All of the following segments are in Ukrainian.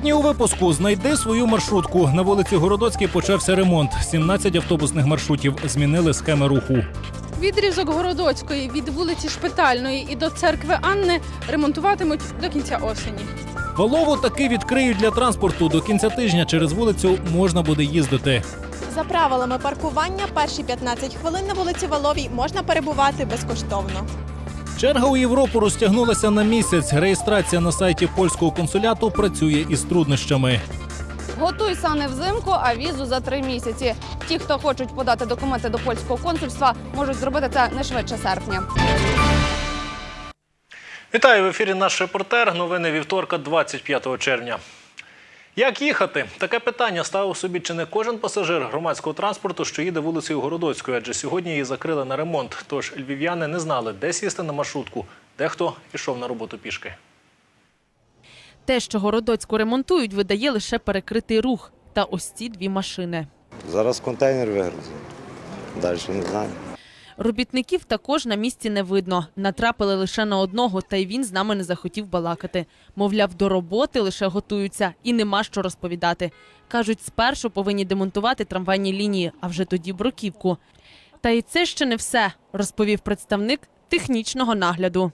Сьогодні у випуску знайди свою маршрутку. На вулиці Городоцькій почався ремонт. 17 автобусних маршрутів змінили схеми руху. Відрізок Городоцької від вулиці Шпитальної і до церкви Анни ремонтуватимуть до кінця осені. Валову таки відкриють для транспорту. До кінця тижня через вулицю можна буде їздити. За правилами паркування, перші 15 хвилин на вулиці Валовій можна перебувати безкоштовно. Черга у Європу розтягнулася на місяць. Реєстрація на сайті польського консуляту працює із труднощами. Готуй сани взимку, а візу за три місяці. Ті, хто хочуть подати документи до польського консульства, можуть зробити це не швидше серпня. Вітаю в ефірі. Наш репортер. Новини вівторка, 25 червня. Як їхати? Таке питання ставив собі чи не кожен пасажир громадського транспорту, що їде вулицею Городоцькою, адже сьогодні її закрили на ремонт. Тож львів'яни не знали, де сісти на маршрутку, дехто пішов на роботу пішки. Те, що Городоцьку ремонтують, видає лише перекритий рух та ось ці дві машини. Зараз контейнер вигрузили. Далі не знаю. Робітників також на місці не видно. Натрапили лише на одного, та й він з нами не захотів балакати. Мовляв, до роботи лише готуються і нема що розповідати. Кажуть, спершу повинні демонтувати трамвайні лінії, а вже тоді бруківку. Та і це ще не все, розповів представник технічного нагляду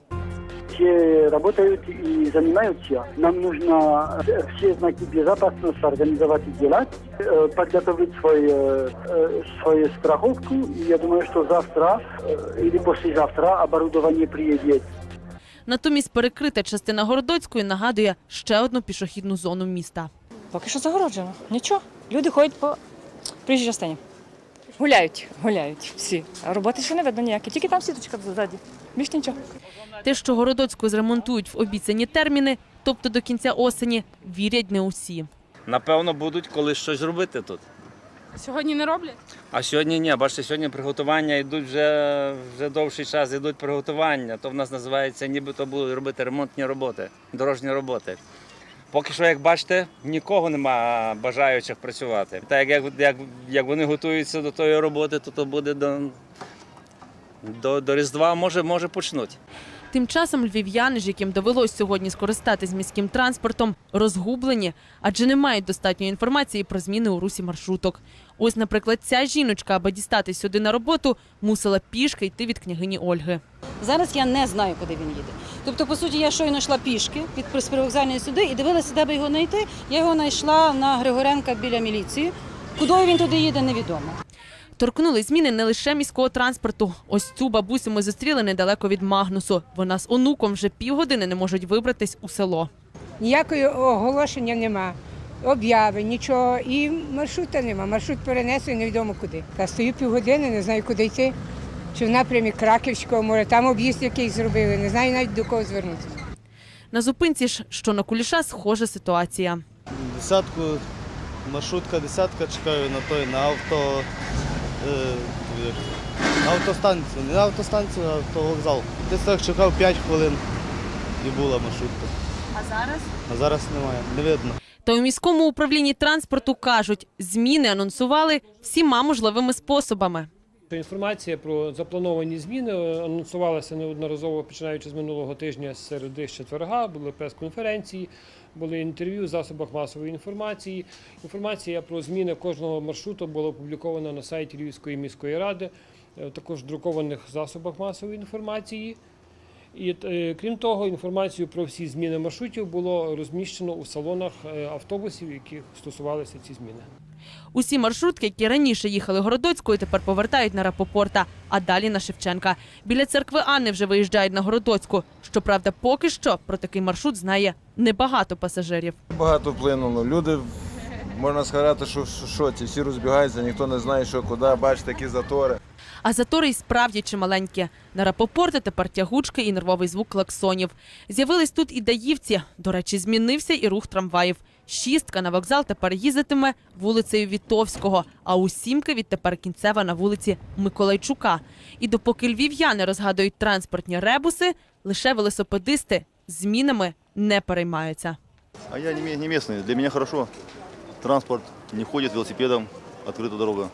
все работают и занимаются. Нам нужно э, все знаки безопасности организовать и делать, э, подготовить свою, э, свою страховку. И я думаю, что завтра э, или послезавтра оборудование приедет. Натомість перекрита частина Городоцької нагадує ще одну пішохідну зону міста. Поки що загороджено. Нічого. Люди ходять по проїжджій частині. Гуляють, гуляють всі. А роботи ще не видно ніякі. Тільки там сіточка ззаді. Більш нічого. Те, що Городоцьку зремонтують в обіцяні терміни, тобто до кінця осені, вірять не усі. Напевно, будуть колись щось робити тут. Сьогодні не роблять? А сьогодні ні. Бачите, сьогодні приготування йдуть вже, вже довший час, йдуть приготування. То в нас називається, нібито будуть робити ремонтні роботи, дорожні роботи. Поки що, як бачите, нікого нема бажаючих працювати. Так як, як, як вони готуються до тої роботи, то то буде до, до, до Різдва, може, може почнуть. Тим часом львів'яни ж, яким довелось сьогодні скористатись міським транспортом, розгублені, адже не мають достатньої інформації про зміни у русі маршруток. Ось, наприклад, ця жіночка, аби дістатись сюди на роботу, мусила пішки йти від княгині Ольги. Зараз я не знаю, куди він їде. Тобто, по суті, я щойно йшла пішки від привокзальної сюди і дивилася, де би його знайти. Я його знайшла на Григоренка біля міліції. Куди він туди їде, невідомо. Торкнули зміни не лише міського транспорту. Ось цю бабусю ми зустріли недалеко від Магнусу. Вона з онуком вже півгодини не можуть вибратись у село. Ніякої оголошення нема, обяви, нічого. І маршрута нема. Маршрут перенесли невідомо куди. Та стою півгодини, не знаю, куди йти. Чи в напрямі Краківського, може, там об'їзд якийсь зробили, не знаю навіть до кого звернутися. На зупинці ж, що на куліша, схожа ситуація. Десятку, маршрутка десятка чекаю на той, на авто. Е, на автостанцію. Не на автостанцію, а автовокзал. Десь так чекав 5 хвилин і була маршрутка. А зараз? А зараз немає, не видно. Та у міському управлінні транспорту кажуть, зміни анонсували всіма можливими способами. Інформація про заплановані зміни е, анонсувалася неодноразово починаючи з минулого тижня з середи з четверга. Були прес-конференції, були інтерв'ю в засобах масової інформації. Інформація про зміни кожного маршруту була опублікована на сайті Львівської міської ради, е, також в друкованих засобах масової інформації. І е, крім того, інформацію про всі зміни маршрутів було розміщено у салонах е, автобусів, яких стосувалися ці зміни. Усі маршрутки, які раніше їхали Городоцькою, тепер повертають на Рапопорта, а далі на Шевченка. Біля церкви Анни вже виїжджають на Городоцьку. Щоправда, поки що про такий маршрут знає небагато пасажирів. Багато вплинуло. Люди, можна сказати, що в шоці, всі розбігаються, ніхто не знає, що куди, бачите, такі затори. А затори й справді чималенькі. На Рапопорти тепер тягучки і нервовий звук клаксонів. З'явились тут і даївці. До речі, змінився і рух трамваїв. Шістка на вокзал тепер їздитиме вулицею Вітовського, а у сімки відтепер кінцева на вулиці Миколайчука. І допоки львів'яни розгадують транспортні ребуси, лише велосипедисти змінами не переймаються. А я не, ме- Для меня хорошо. Транспорт не ходит велосипедом, открыта дорога.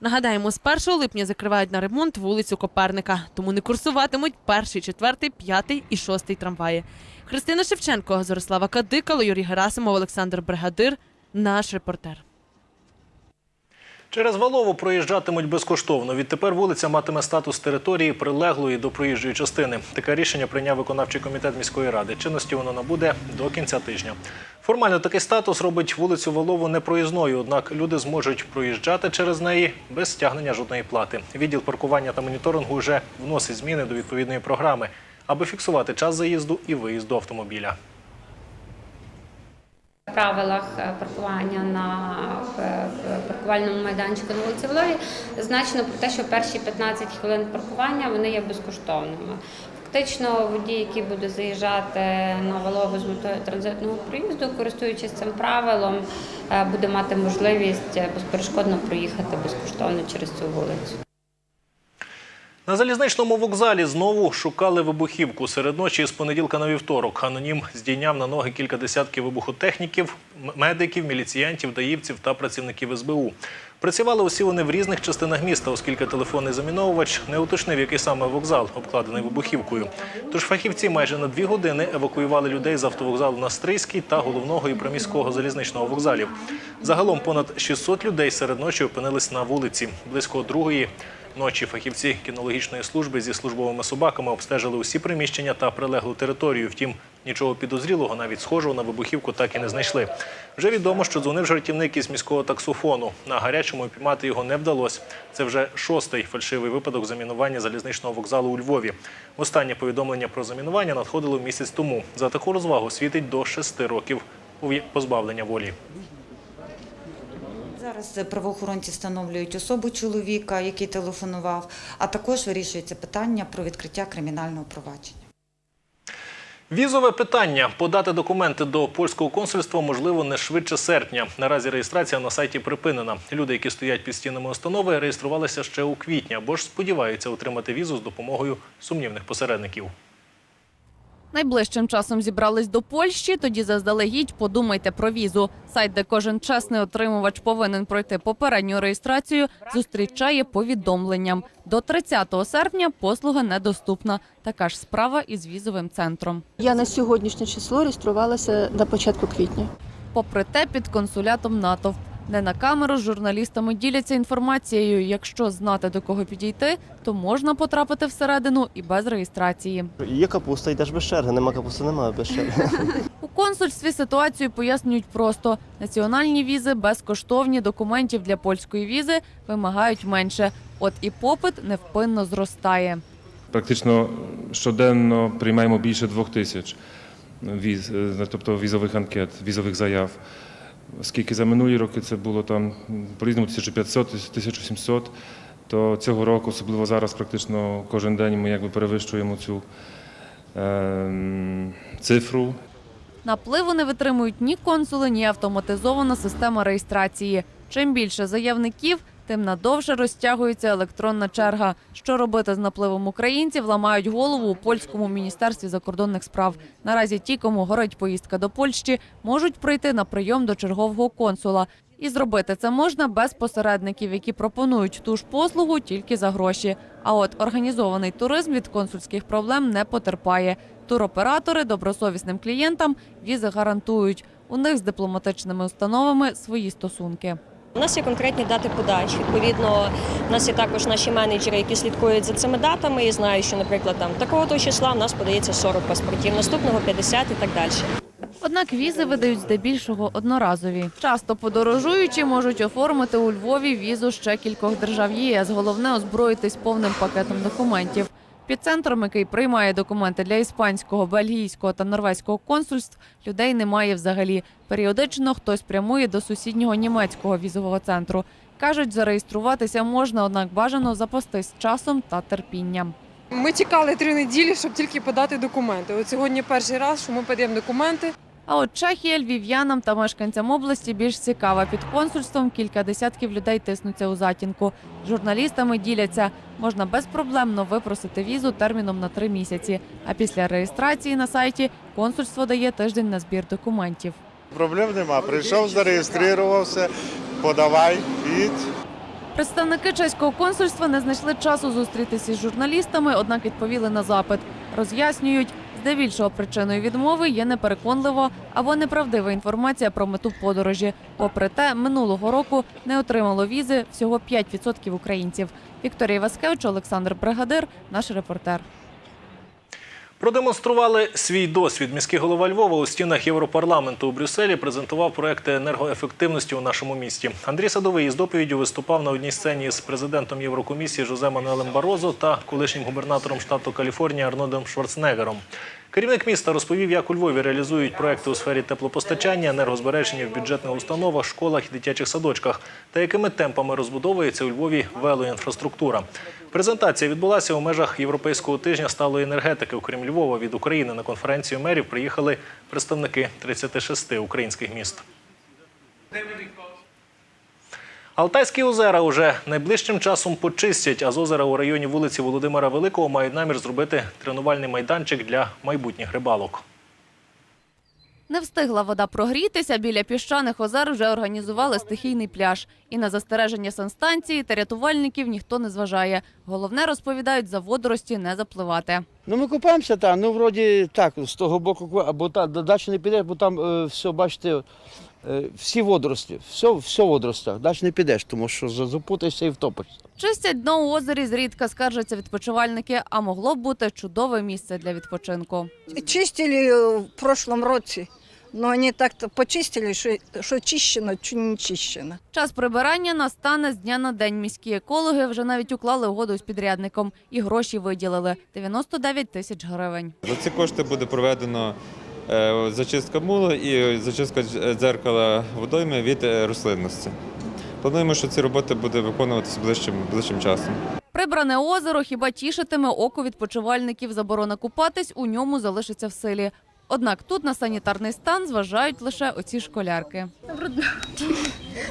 Нагадаємо, з 1 липня закривають на ремонт вулицю Коперника, тому не курсуватимуть перший, четвертий, п'ятий і шостий трамваї. Христина Шевченко, Зорислава Кадикало, Юрій Герасимов, Олександр Бригадир. Наш репортер. Через Валову проїжджатимуть безкоштовно. Відтепер вулиця матиме статус території, прилеглої до проїжджої частини. Таке рішення прийняв виконавчий комітет міської ради. Чинності воно набуде до кінця тижня. Формально такий статус робить вулицю Валову непроїзною, однак люди зможуть проїжджати через неї без стягнення жодної плати. Відділ паркування та моніторингу вже вносить зміни до відповідної програми, аби фіксувати час заїзду і виїзду автомобіля. правилах е, паркування на паркувальному майданчику на вулиці Волові зазначено про те, що перші 15 хвилин паркування вони є безкоштовними. Фактично, водій, який буде заїжджати на Волову з метою транзитного проїзду, користуючись цим правилом, е, буде мати можливість е, безперешкодно проїхати безкоштовно через цю вулицю. На залізничному вокзалі знову шукали вибухівку. Серед ночі з понеділка на вівторок анонім здійняв на ноги кілька десятків вибухотехніків, медиків, міліціянтів, даївців та працівників СБУ. Працювали усі вони в різних частинах міста, оскільки телефонний заміновувач не уточнив, який саме вокзал обкладений вибухівкою. Тож фахівці майже на дві години евакуювали людей з автовокзалу на Стрийський та головного і приміського залізничного вокзалів. Загалом понад 600 людей серед ночі опинились на вулиці. Близько другої Ночі фахівці кінологічної служби зі службовими собаками обстежили усі приміщення та прилеглу територію. Втім, нічого підозрілого, навіть схожого на вибухівку, так і не знайшли. Вже відомо, що дзвонив жартівник із міського таксофону. На гарячому піймати його не вдалося. Це вже шостий фальшивий випадок замінування залізничного вокзалу у Львові. Останнє повідомлення про замінування надходило місяць тому. За таку розвагу світить до шести років позбавлення волі. Зараз правоохоронці встановлюють особу чоловіка, який телефонував, а також вирішується питання про відкриття кримінального провадження. Візове питання. Подати документи до польського консульства можливо не швидше серпня. Наразі реєстрація на сайті припинена. Люди, які стоять під стінами установи, реєструвалися ще у квітні або ж сподіваються отримати візу з допомогою сумнівних посередників. Найближчим часом зібрались до Польщі. Тоді заздалегідь подумайте про візу. Сайт, де кожен чесний отримувач повинен пройти попередню реєстрацію, зустрічає повідомленням. До 30 серпня послуга недоступна. Така ж справа із візовим центром. Я на сьогоднішнє число реєструвалася на початку квітня. Попри те, під консулятом натовп. Не на камеру з журналістами діляться інформацією. Якщо знати до кого підійти, то можна потрапити всередину і без реєстрації. Є капуста, йдеш без черги, нема капусти, немає без черги. У консульстві ситуацію пояснюють просто: національні візи безкоштовні, документів для польської візи вимагають менше. От і попит невпинно зростає. Практично щоденно приймаємо більше двох тисяч віз, е, тобто візових анкет, візових заяв. Оскільки за минулі роки це було там по-різному 1500, 1700, то цього року, особливо зараз, практично кожен день ми якби перевищуємо цю е, цифру. Напливу не витримують ні консули, ні автоматизована система реєстрації. Чим більше заявників, тим надовше розтягується електронна черга. Що робити з напливом українців, ламають голову у польському міністерстві закордонних справ. Наразі ті, кому горить поїздка до Польщі, можуть прийти на прийом до чергового консула. І зробити це можна без посередників, які пропонують ту ж послугу тільки за гроші. А от організований туризм від консульських проблем не потерпає. Туроператори добросовісним клієнтам візи гарантують. У них з дипломатичними установами свої стосунки. У нас є конкретні дати подач. Відповідно, у нас є також наші менеджери, які слідкують за цими датами і знають, що, наприклад, там такого то числа в нас подається 40 паспортів, наступного 50 і так далі. Однак візи видають здебільшого одноразові. Часто подорожуючі можуть оформити у Львові візу ще кількох держав ЄС. Головне озброїтись повним пакетом документів. Під центром, який приймає документи для іспанського, бельгійського та норвезького консульств, людей немає взагалі. Періодично хтось прямує до сусіднього німецького візового центру. Кажуть, зареєструватися можна, однак бажано запастись часом та терпінням. Ми чекали три неділі, щоб тільки подати документи. От сьогодні перший раз, що ми подаємо документи. А от Чехія львів'янам та мешканцям області більш цікава. Під консульством кілька десятків людей тиснуться у затінку. Журналістами діляться. Можна безпроблемно випросити візу терміном на три місяці. А після реєстрації на сайті консульство дає тиждень на збір документів. Проблем нема. Прийшов, зареєструвався, подавай, їдь. Представники чеського консульства не знайшли часу зустрітися з журналістами, однак відповіли на запит. Роз'яснюють, здебільшого причиною відмови є непереконлива або неправдива інформація про мету подорожі. Попри те, минулого року не отримало візи всього 5% українців. Вікторія Васкевич, Олександр Бригадир, наш репортер. Продемонстрували свій досвід. Міський голова Львова у стінах Європарламенту у Брюсселі презентував проекти енергоефективності у нашому місті. Андрій Садовий із доповіддю виступав на одній сцені з президентом Єврокомісії Жозе Мануелем Барозо та колишнім губернатором штату Каліфорнія Арнольдом Шварценеггером. Керівник міста розповів, як у Львові реалізують проекти у сфері теплопостачання, енергозбереження в бюджетних установах, школах і дитячих садочках, та якими темпами розбудовується у Львові велоінфраструктура. Презентація відбулася у межах Європейського тижня сталої енергетики. Окрім Львова, від України на конференцію мерів приїхали представники 36 українських міст. Алтайські озера уже найближчим часом почистять, а з озера у районі вулиці Володимира Великого мають намір зробити тренувальний майданчик для майбутніх рибалок. Не встигла вода прогрітися. Біля піщаних озер вже організували стихійний пляж. І на застереження санстанції та рятувальників ніхто не зважає. Головне розповідають за водорості не запливати. Ну ми купаємося там, ну вроді так, з того боку, або та, далі не підеш, бо там е, все, бачите, всі водорості, все, все в водоростях, далі не підеш, тому що за- запутаєшся і втопишся. Чистять дно у озері зрідка скаржаться відпочивальники, а могло б бути чудове місце для відпочинку. Чистили в прошлом році, но они так-то почистили, що, що чищено, чи не чищено. Час прибирання настане з дня на день. Міські екологи вже навіть уклали угоду з підрядником і гроші виділили 99 тисяч гривень. За ці кошти буде проведено е, зачистка мула і зачистка дзеркала водойми від е, рослинності. Плануємо, що ці роботи буде виконуватися ближчим, ближчим часом. Прибране озеро хіба тішитиме око відпочивальників. Заборона купатись у ньому залишиться в силі. Однак тут на санітарний стан зважають лише оці школярки.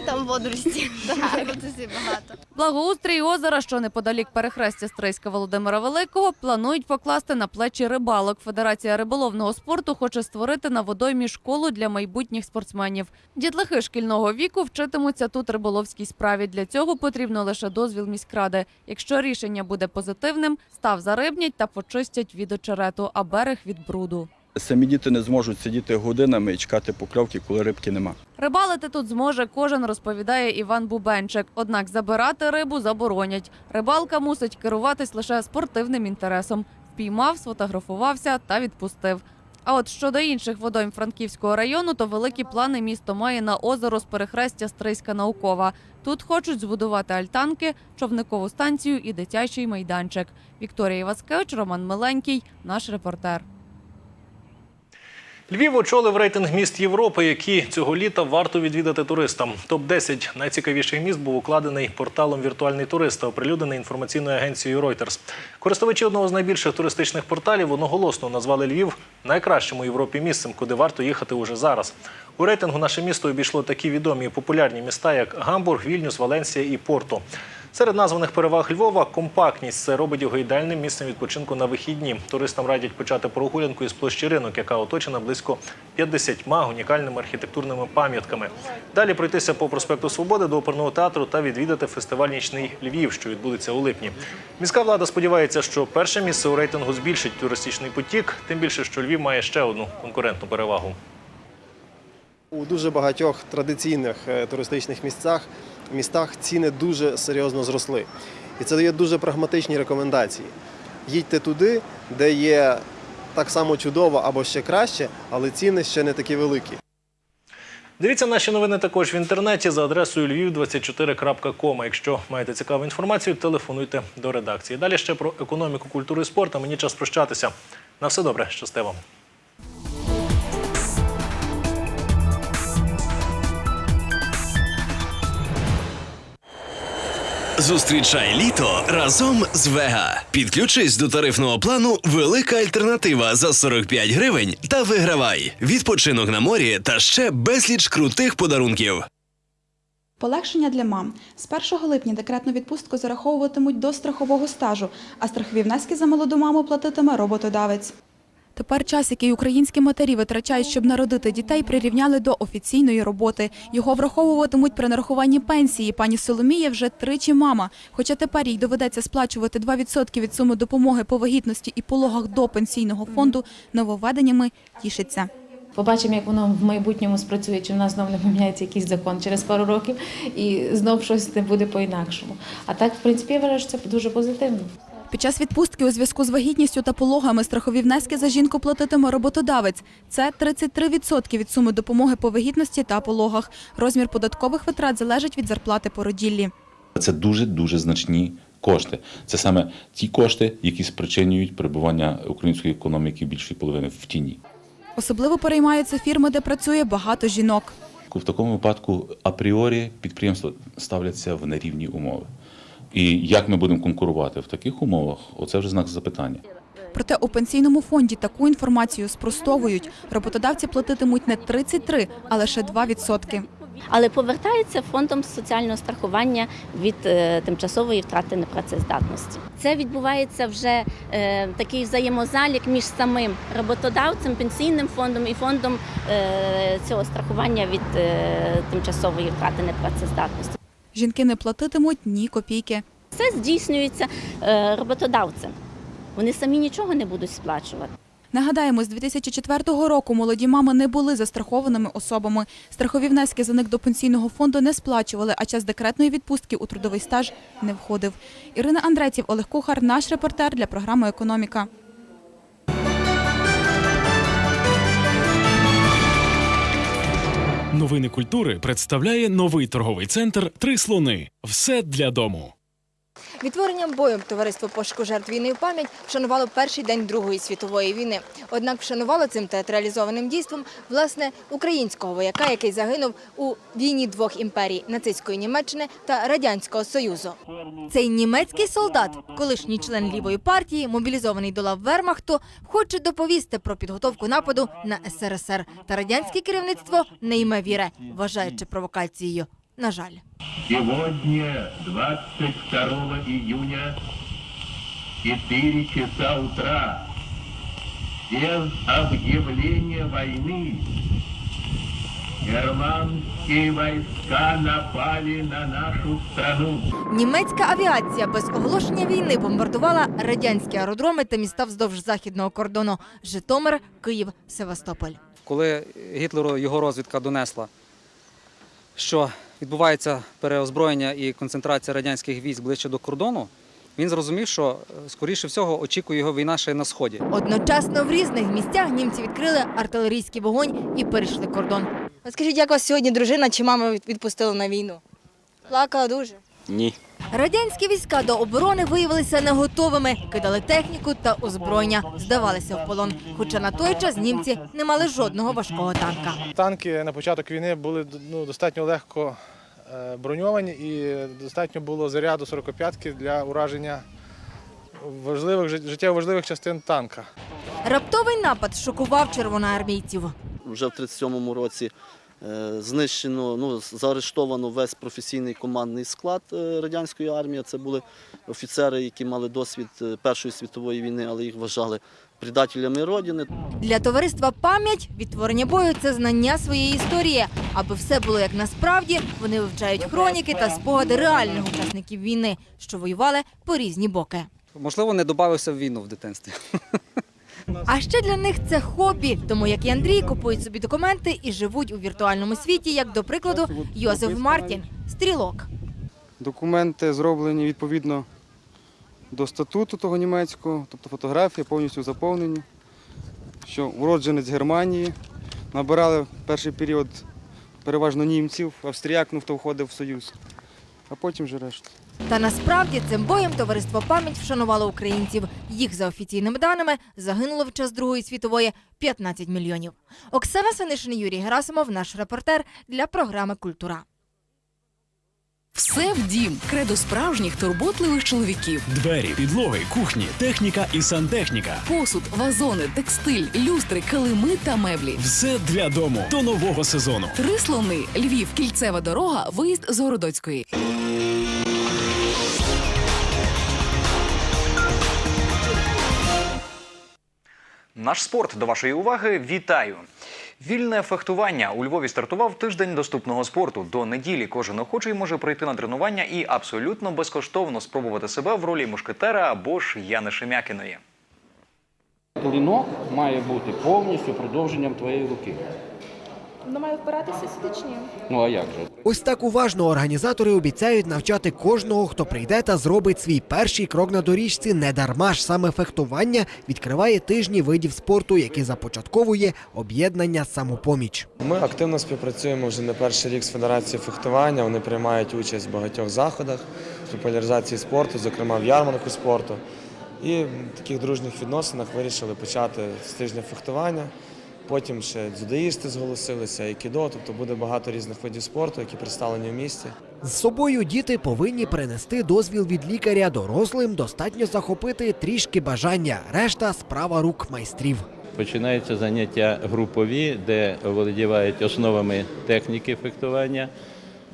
Там водорості. Водорості багато. Благоустрій озера, що неподалік перехрестя Стрийська Володимира Великого, планують покласти на плечі рибалок. Федерація риболовного спорту хоче створити на водоймі школу для майбутніх спортсменів. Дітлахи шкільного віку вчитимуться тут риболовській справі. Для цього потрібно лише дозвіл міськради. Якщо рішення буде позитивним, став зарибнять та почистять від очерету, а берег від бруду. Самі діти не зможуть сидіти годинами і чекати покльовки, коли рибки нема. Рибалити тут зможе кожен, розповідає Іван Бубенчик. Однак забирати рибу заборонять. Рибалка мусить керуватись лише спортивним інтересом. Впіймав, сфотографувався та відпустив. А от щодо інших водойм Франківського району, то великі плани місто має на озеро з перехрестя Стрийська наукова. Тут хочуть збудувати альтанки, човникову станцію і дитячий майданчик. Вікторія Іваскевич, Роман Миленький, наш репортер. Львів очолив рейтинг міст Європи, які цього літа варто відвідати туристам. Топ 10 найцікавіших міст був укладений порталом Віртуальний турист оприлюднений інформаційною агенцією Reuters. Користувачі одного з найбільших туристичних порталів одноголосно назвали Львів найкращим у Європі місцем, куди варто їхати уже зараз. У рейтингу наше місто обійшло такі відомі і популярні міста, як Гамбург, Вільнюс, Валенсія і Порто. Серед названих переваг Львова компактність. Це робить його ідеальним місцем відпочинку на вихідні. Туристам радять почати прогулянку із площі ринок, яка оточена близько 50 унікальними архітектурними пам'ятками. Далі пройтися по проспекту Свободи до оперного театру та відвідати фестиваль Нічний Львів, що відбудеться у липні. Міська влада сподівається, що перше місце у рейтингу збільшить туристичний потік, тим більше, що Львів має ще одну конкурентну перевагу. У дуже багатьох традиційних е, туристичних місцях містах ціни дуже серйозно зросли. І це дає дуже прагматичні рекомендації. Їдьте туди, де є так само чудово або ще краще, але ціни ще не такі великі. Дивіться наші новини також в інтернеті за адресою lviv24.com. Якщо маєте цікаву інформацію, телефонуйте до редакції. Далі ще про економіку, культуру і спорт. А мені час прощатися. На все добре, щасти вам. Зустрічай літо разом з Вега. Підключись до тарифного плану Велика альтернатива за 45 гривень та вигравай відпочинок на морі та ще безліч крутих подарунків. Полегшення для мам. З 1 липня декретну відпустку зараховуватимуть до страхового стажу, а страхові внески за молоду маму платитиме роботодавець. Тепер час, який українські матері витрачають, щоб народити дітей, прирівняли до офіційної роботи. Його враховуватимуть при нарахуванні пенсії. Пані Соломія вже тричі мама. Хоча тепер їй доведеться сплачувати 2% від суми допомоги по вагітності і пологах до пенсійного фонду, нововведеннями тішиться. Побачимо, як воно в майбутньому спрацює, чи в нас знову не поміняється якийсь закон через пару років і знов щось не буде по-інакшому. А так, в принципі, я вважаю, що це дуже позитивно. Під час відпустки у зв'язку з вагітністю та пологами страхові внески за жінку платитиме роботодавець. Це 33% від суми допомоги по вагітності та пологах. Розмір податкових витрат залежить від зарплати породіллі. Це дуже дуже значні кошти. Це саме ті кошти, які спричинюють перебування української економіки більшої половини в тіні. Особливо переймаються фірми, де працює багато жінок. В такому випадку апріорі підприємства ставляться в нерівні умови. І як ми будемо конкурувати в таких умовах, оце вже знак запитання. Проте у пенсійному фонді таку інформацію спростовують. Роботодавці платитимуть не 33, а лише 2%. але повертаються фондом соціального страхування від е, тимчасової втрати непрацездатності. Це відбувається вже е, такий взаємозалік між самим роботодавцем, пенсійним фондом і фондом е, цього страхування від е, тимчасової втрати непрацездатності. Жінки не платитимуть ні копійки. Це здійснюється е, роботодавцем. Вони самі нічого не будуть сплачувати. Нагадаємо, з 2004 року молоді мами не були застрахованими особами. Страхові внески за них до пенсійного фонду не сплачували, а час декретної відпустки у трудовий стаж не входив. Ірина Андреців, Олег Кухар, наш репортер для програми Економіка. Новини культури представляє новий торговий центр Три слони. Все для дому. Відтворенням боєм товариство пошуку жертв війни в пам'ять вшанувало перший день Другої світової війни. Однак вшанувало цим театралізованим дійством власне українського вояка, який загинув у війні двох імперій нацистської Німеччини та радянського союзу. Цей німецький солдат, колишній член лівої партії, мобілізований до лав Вермахту, хоче доповісти про підготовку нападу на СРСР. Та радянське керівництво не йме віри, вважаючи провокацією. На жаль. Сегодня, 22 июня, 4 часа утра, без объявления войны, германские войска напали на нашу страну. Німецька авіація без оголошення війни бомбардувала радянські аеродроми та міста вздовж західного кордону Житомир, Київ, Севастополь. Коли Гітлеру його розвідка донесла, що відбувається переозброєння і концентрація радянських військ ближче до кордону, він зрозумів, що е, скоріше всього очікує його війна ще й на сході. Одночасно в різних місцях німці відкрили артилерійський вогонь і перейшли кордон. Скажіть, як вас сьогодні дружина чи мама відпустила на війну? Плакала дуже. Ні. Радянські війська до оборони виявилися не готовими, кидали техніку та озброєння, здавалися в полон. Хоча на той час німці не мали жодного важкого танка. Танки на початок війни були ну, достатньо легко е, броньовані і достатньо було заряду 45-ки для ураження важливих жит- життєво важливих частин танка. Раптовий напад шокував червоноармійців. Вже в 37-му році знищено, ну, заарештовано весь професійний командний склад е, радянської армії. Це були офіцери, які мали досвід е, Першої світової війни, але їх вважали предателями Родини. Для товариства пам'ять відтворення бою це знання своєї історії. Аби все було як насправді, вони вивчають хроніки та спогади реальних учасників війни, що воювали по різні боки. Можливо, не додався в війну в дитинстві. А ще для них це хобі, тому як і Андрій купують собі документи і живуть у віртуальному світі, як до прикладу Йозеф Мартін, стрілок. Документи зроблені відповідно до статуту того німецького, тобто фотографії повністю заповнені, що уродженець Германії. Набирали перший період переважно німців, австріяк, ну хто входив в Союз, а потім вже решта. Та насправді цим боєм товариство пам'ять вшанувало українців. Їх за офіційними даними загинуло в час Другої світової 15 мільйонів. Оксана Санишин, Юрій Герасимов, наш репортер для програми Культура. Все в дім. Кредо справжніх турботливих чоловіків. Двері, підлоги, кухні, техніка і сантехніка. Посуд, вазони, текстиль, люстри, килими та меблі. Все для дому до нового сезону. Три слони. Львів, кільцева дорога, виїзд з Городоцької. Наш спорт до вашої уваги. Вітаю! Вільне фехтування у Львові стартував тиждень доступного спорту. До неділі кожен охочий може прийти на тренування і абсолютно безкоштовно спробувати себе в ролі мушкетера або ж Яни Шемякіної. Клинок має бути повністю продовженням твоєї руки. Воно має впиратися сюди чи ні? Ну а як же? Ось так уважно організатори обіцяють навчати кожного, хто прийде та зробить свій перший крок на доріжці. Не дарма ж саме фехтування відкриває тижні видів спорту, які започатковує об'єднання самопоміч. Ми активно співпрацюємо вже не перший рік з Федерацією фехтування. Вони приймають участь в багатьох заходах з популяризації спорту, зокрема в ярмарку спорту. І в таких дружніх відносинах вирішили почати з тижня фехтування. Потім ще дзюдоїсти зголосилися, і кідо, тобто буде багато різних видів спорту, які представлені в місті. З собою діти повинні принести дозвіл від лікаря. Дорослим достатньо захопити трішки бажання. Решта справа рук майстрів. Починаються заняття групові, де володівають основами техніки фехтування.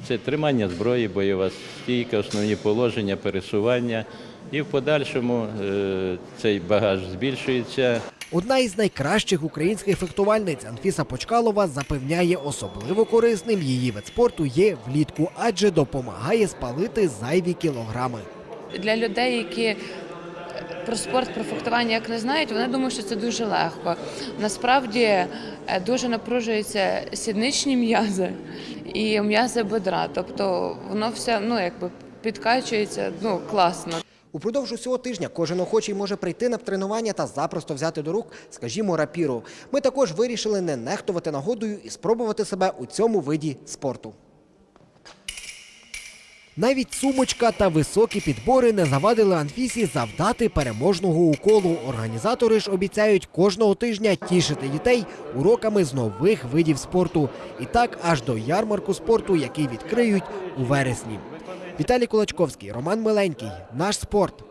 Це тримання зброї, бойова стійка, основні положення, пересування. І в подальшому е, цей багаж збільшується. Одна із найкращих українських фехтувальниць Анфіса Почкалова запевняє, особливо корисним її вид спорту є влітку, адже допомагає спалити зайві кілограми. для людей, які про спорт, про фехтування як не знають, вони думають, що це дуже легко. Насправді е, дуже напружуються сідничні м'язи і м'язи бедра. Тобто воно все ну якби підкачується ну класно. Упродовж усього тижня кожен охочий може прийти на тренування та запросто взяти до рук, скажімо, рапіру. Ми також вирішили не нехтувати нагодою і спробувати себе у цьому виді спорту. Навіть сумочка та високі підбори не завадили Анфісі завдати переможного уколу. Організатори ж обіцяють кожного тижня тішити дітей уроками з нових видів спорту. І так аж до ярмарку спорту, який відкриють у вересні. Віталій Кулачковський, Роман Миленький. Наш спорт.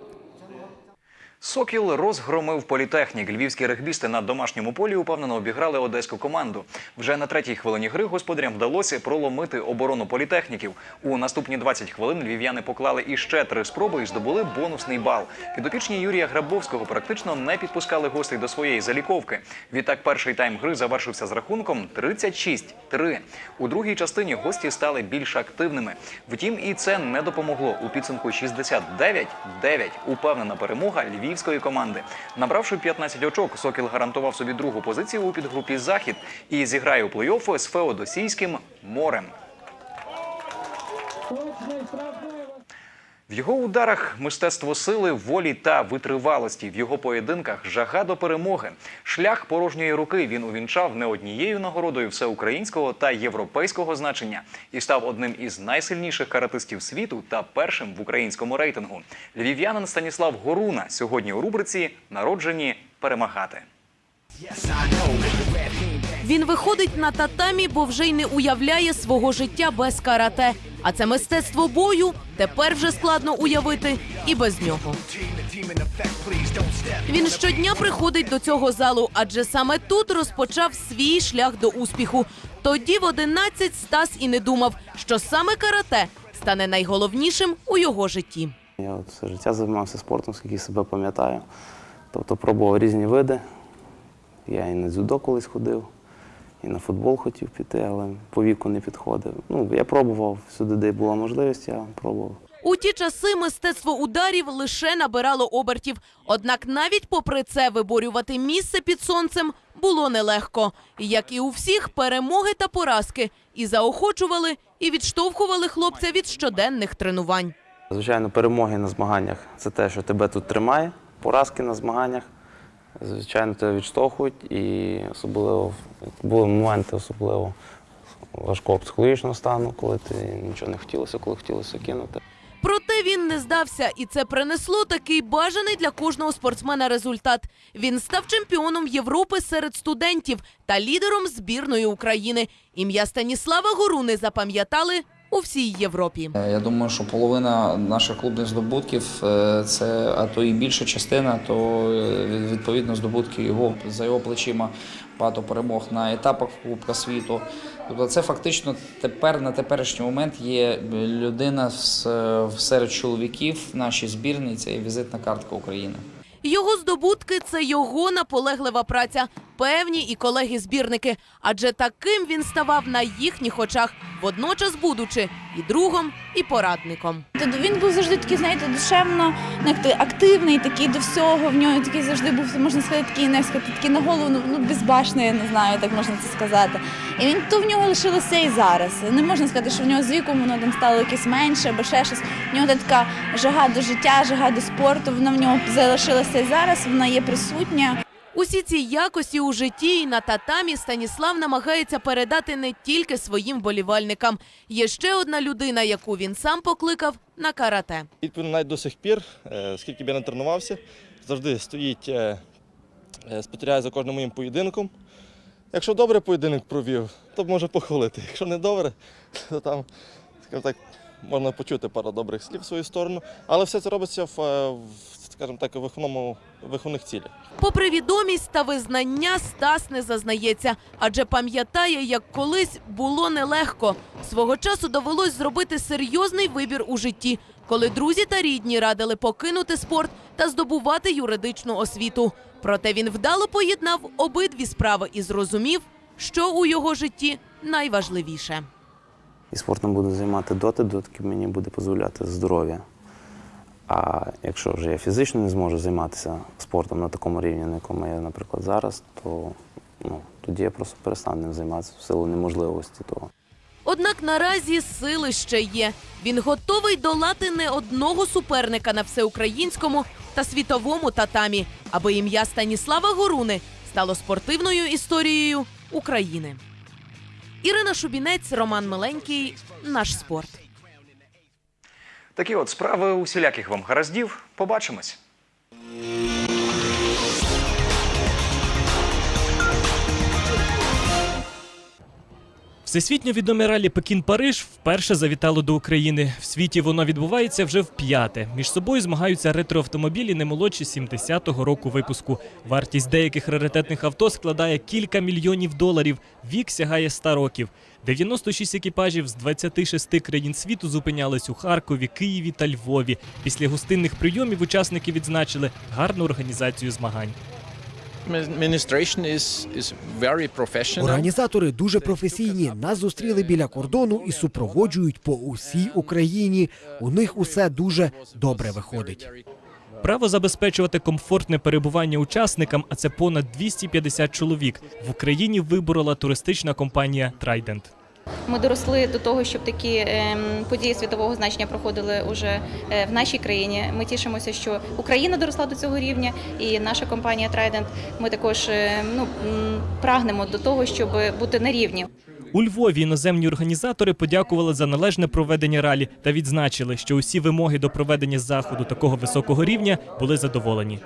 Сокіл розгромив політехнік. Львівські регбісти на домашньому полі упевнено обіграли одеську команду. Вже на третій хвилині гри господарям вдалося проломити оборону політехніків. У наступні 20 хвилин львів'яни поклали іще три спроби і здобули бонусний бал. Підопічні Юрія Грабовського практично не підпускали гостей до своєї заліковки. Відтак перший тайм гри завершився з рахунком 36-3. У другій частині гості стали більш активними. Втім, і це не допомогло. У підсумку 69-9 упевнена перемога львівської команди. Набравши 15 очок, Сокіл гарантував собі другу позицію у підгрупі Захід і зіграє у плей-оффи з Феодосійським морем. В його ударах мистецтво сили, волі та витривалості. В його поєдинках жага до перемоги. Шлях порожньої руки він увінчав не однією нагородою всеукраїнського та європейського значення і став одним із найсильніших каратистів світу та першим в українському рейтингу. Львів'янин Станіслав Горуна сьогодні у рубриці Народжені перемагати. Він виходить на татамі, бо вже й не уявляє свого життя без карате. А це мистецтво бою тепер вже складно уявити і без нього. Він щодня приходить до цього залу, адже саме тут розпочав свій шлях до успіху. Тоді в 11 Стас і не думав, що саме карате стане найголовнішим у його житті. Я от все життя займався спортом, скільки себе пам'ятаю. Тобто пробував різні види. Я і на дзюдо колись ходив, і на футбол хотів піти, але по віку не підходив. Ну, я пробував всюди, де була можливість, я пробував. У ті часи мистецтво ударів лише набирало обертів. Однак навіть попри це виборювати місце під сонцем було нелегко. Як і у всіх, перемоги та поразки і заохочували, і відштовхували хлопця від щоденних тренувань. Звичайно, перемоги на змаганнях це те, що тебе тут тримає. Поразки на змаганнях, звичайно, тебе відштовхують і особливо були моменти особливо важкого психологічного стану, коли ти нічого не хотілося, коли хотілося кинути. Проте він не здався, і це принесло такий бажаний для кожного спортсмена результат. Він став чемпіоном Європи серед студентів та лідером збірної України. Ім'я Станіслава Горуни запам'ятали у всій Європі. Е, Я думаю, що половина наших клубних здобутків е, це, а то і більша частина, то е, відповідно здобутки його за його плечима багато перемог на етапах Кубка світу. Тобто це фактично тепер на теперішній момент є людина с- серед чоловіків в нашій збірній, це є візитна картка України. Його здобутки це його наполеглива праця, певні і колеги-збірники. Адже таким він ставав на їхніх очах, водночас будучи і другом, і порадником. Він був завжди такий, знаєте, душевно активний, такий до всього. В нього такий завжди був, можна сказати, такий не сказати, такий на голову, ну безбашний, я не знаю, так можна це сказати. І він то в нього лишилося і зараз. Не можна сказати, що в нього з віком воно там стало якесь менше або ще щось. В нього така жага до життя, жага до спорту. Вона в нього залишилася і зараз. Вона є присутня. Усі ці якості у житті і на татамі Станіслав намагається передати не тільки своїм болівальникам. Є ще одна людина, яку він сам покликав на карате. Відповідно, до сих пір, е, скільки б я не тренувався, завжди стоїть, е, е, спостерігає за кожним моїм поєдинком. Якщо добре поєдинок провів, то може похвалити. Якщо не добре, то там, скажімо так, можна почути пару добрих слів в свою сторону. Але все це робиться в скажімо так, виховному, виховних цілях. Попри відомість та визнання, Стас не зазнається, адже пам'ятає, як колись було нелегко. Свого часу довелось зробити серйозний вибір у житті, коли друзі та рідні радили покинути спорт та здобувати юридичну освіту. Проте він вдало поєднав обидві справи і зрозумів, що у його житті найважливіше. І спортом буду займати доти, доки мені буде дозволяти здоров'я. А якщо вже я фізично не зможу займатися спортом на такому рівні, на якому я, наприклад, зараз, то ну, тоді я просто перестану ним займатися в силу неможливості того. Однак наразі сили ще є. Він готовий долати не одного суперника на всеукраїнському та світовому татамі, аби ім'я Станіслава Горуни стало спортивною історією України. Ірина Шубінець, Роман Миленький, наш спорт. Такі от справи усіляких вам гараздів. Побачимось. Всесвітньо відоме ралі Пекін-Париж вперше завітало до України. В світі воно відбувається вже вп'яте. Між собою змагаються ретроавтомобілі не молодші 70-го року випуску. Вартість деяких раритетних авто складає кілька мільйонів доларів. Вік сягає 100 років. 96 екіпажів з 26 країн світу зупинялись у Харкові, Києві та Львові. Після гостинних прийомів учасники відзначили гарну організацію змагань. Організатори дуже професійні. Нас зустріли біля кордону і супроводжують по усій Україні. У них усе дуже добре виходить. Право забезпечувати комфортне перебування учасникам, а це понад 250 чоловік. В Україні виборола туристична компанія Trident. Ми доросли до того, щоб такі ем, події світового значення проходили уже е, в нашій країні. Ми тішимося, що Україна доросла до цього рівня, і наша компанія Trident, Ми також е, ну прагнемо до того, щоб бути на рівні. У Львові іноземні організатори подякували за належне проведення ралі та відзначили, що усі вимоги до проведення заходу такого високого рівня були задоволені.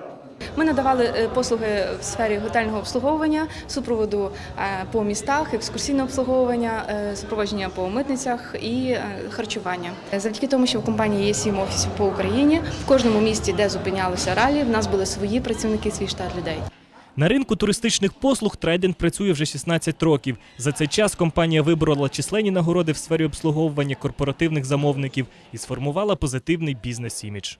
Ми надавали е, послуги в сфері готельного обслуговування, супроводу е, по містах, екскурсійне обслуговування, е, супроводження по митницях і харчування. Завдяки тому, що в компанії є сім офісів по Україні, в кожному місті, де зупинялися ралі, в нас були свої працівники, свій штат людей. На ринку туристичних послуг Trident працює вже 16 років. За цей час компанія виборола численні нагороди в сфері обслуговування корпоративних замовників і сформувала позитивний бізнес-імідж.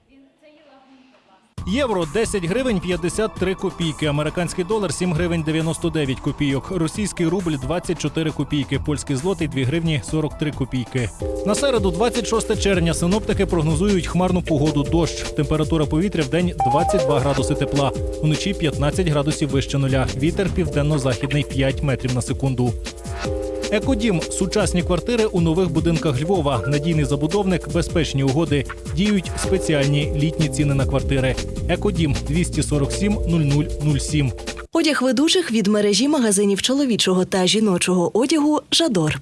Євро 10 гривень 53 копійки, американський долар 7 гривень 99 копійок, російський рубль 24 копійки, польський злотий 2 гривні 43 копійки. На середу, 26 червня, синоптики прогнозують хмарну погоду дощ. Температура повітря в день 22 градуси тепла, вночі 15 градусів вище нуля. Вітер південно-західний 5 метрів на секунду. Екодім сучасні квартири у нових будинках Львова. Надійний забудовник, безпечні угоди. Діють спеціальні літні ціни на квартири. Екодім 247 0007. Одяг ведучих від мережі магазинів чоловічого та жіночого одягу Жадор.